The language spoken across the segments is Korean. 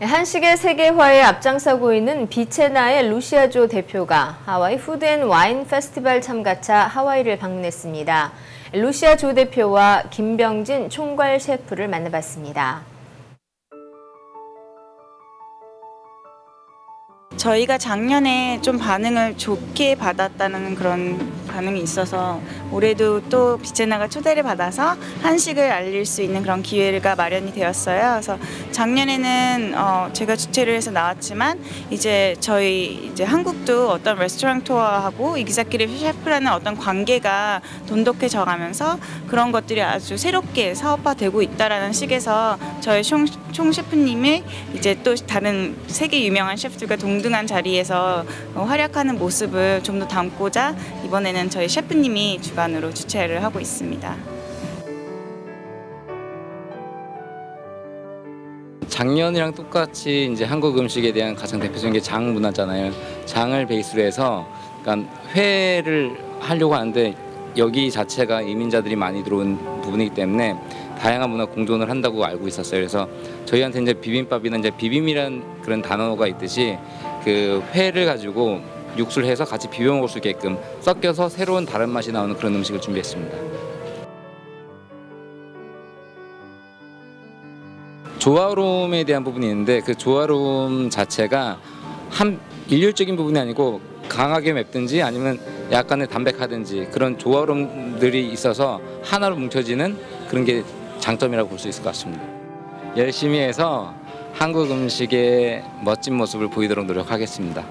네, 한식의 세계화에 앞장서고 있는 비체나의 루시아조 대표가 하와이 푸드앤와인 페스티벌 참가차 하와이를 방문했습니다. 루시아조 대표와 김병진 총괄 셰프를 만나봤습니다. 저희가 작년에 좀 반응을 좋게 받았다는 그런 반응이 있어서 올해도 또 비체나가 초대를 받아서 한식을 알릴 수 있는 그런 기회가 마련이 되었어요. 그래서 작년에는 어 제가 주최를 해서 나왔지만 이제 저희 이제 한국도 어떤 레스토랑 투어하고 이기사키리 셰프라는 어떤 관계가 돈독해져 가면서 그런 것들이 아주 새롭게 사업화되고 있다라는 식에서 저희 총, 총 셰프님이 이제 또 다른 세계 유명한 셰프들과 동등한 자리에서 어, 활약하는 모습을 좀 더 담고자 이번에 는 저희 셰프님이 주관으로 주최를 하고 있습니다. 작년이랑 똑같이 이제 한국 음식에 대한 가장 대표적인 게 장 문화잖아요. 장을 베이스로 해서 그러니까 회를 하려고 하는데 여기 자체가 이민자들이 많이 들어온 부분이기 때문에 다양한 문화 공존을 한다고 알고 있었어요. 그래서 저희한테 이제 비빔밥이나 이제 비빔이란 그런 단어가 있듯이 그 회를 가지고 육수를 해서 같이 비벼 먹을 수 있게끔 섞여서 새로운 다른 맛이 나오는 그런 음식을 준비했습니다. 조화로움에 대한 부분이 있는데 그 조화로움 자체가 한 일률적인 부분이 아니고 강하게 맵든지 아니면 약간의 담백하든지 그런 조화로움들이 있어서 하나로 뭉쳐지는 그런 게 장점이라고 볼 수 있을 것 같습니다. 열심히 해서 한국 음식의 멋진 모습을 보이도록 노력하겠습니다.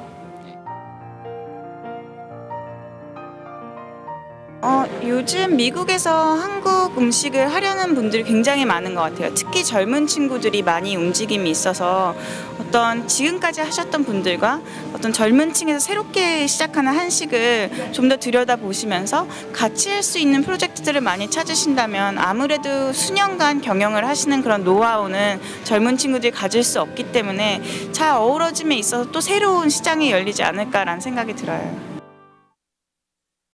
어, 요즘 미국에서 한국 음식을 하려는 분들이 굉장히 많은 것 같아요. 특히 젊은 친구들이 많이 움직임이 있어서 어떤 지금까지 하셨던 분들과 어떤 젊은 층에서 새롭게 시작하는 한식을 좀 더 들여다 보시면서 같이 할 수 있는 프로젝트들을 많이 찾으신다면 아무래도 수년간 경영을 하시는 그런 노하우는 젊은 친구들이 가질 수 없기 때문에 잘 어우러짐에 있어서 또 새로운 시장이 열리지 않을까라는 생각이 들어요.